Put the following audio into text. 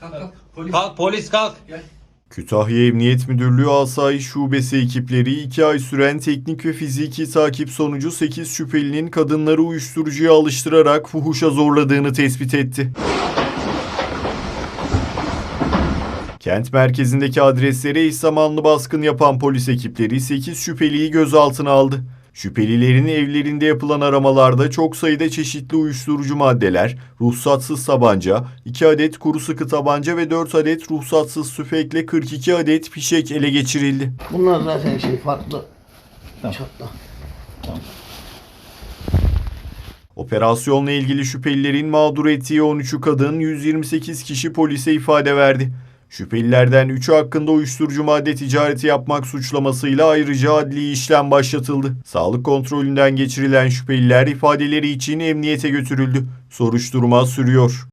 Kalk kalk. Polis. Kalk polis kalk. Gel. Kütahya Emniyet Müdürlüğü Asayiş Şubesi ekipleri 2 ay süren teknik ve fiziki takip sonucu 8 şüphelinin kadınları uyuşturucuya alıştırarak fuhuşa zorladığını tespit etti. Kent merkezindeki adreslere eş zamanlı baskın yapan polis ekipleri 8 şüpheliyi gözaltına aldı. Şüphelilerin evlerinde yapılan aramalarda çok sayıda çeşitli uyuşturucu maddeler, ruhsatsız tabanca, 2 adet kuru sıkı tabanca ve 4 adet ruhsatsız tüfekle 42 adet fişek ele geçirildi. Bunlar zaten şey farklı. Çatla. Operasyonla ilgili şüphelilerin mağdur ettiği 13'ü kadın 128 kişi polise ifade verdi. Şüphelilerden 3'ü hakkında uyuşturucu madde ticareti yapmak suçlamasıyla ayrıca adli işlem başlatıldı. Sağlık kontrolünden geçirilen şüpheliler ifadeleri için emniyete götürüldü. Soruşturma sürüyor.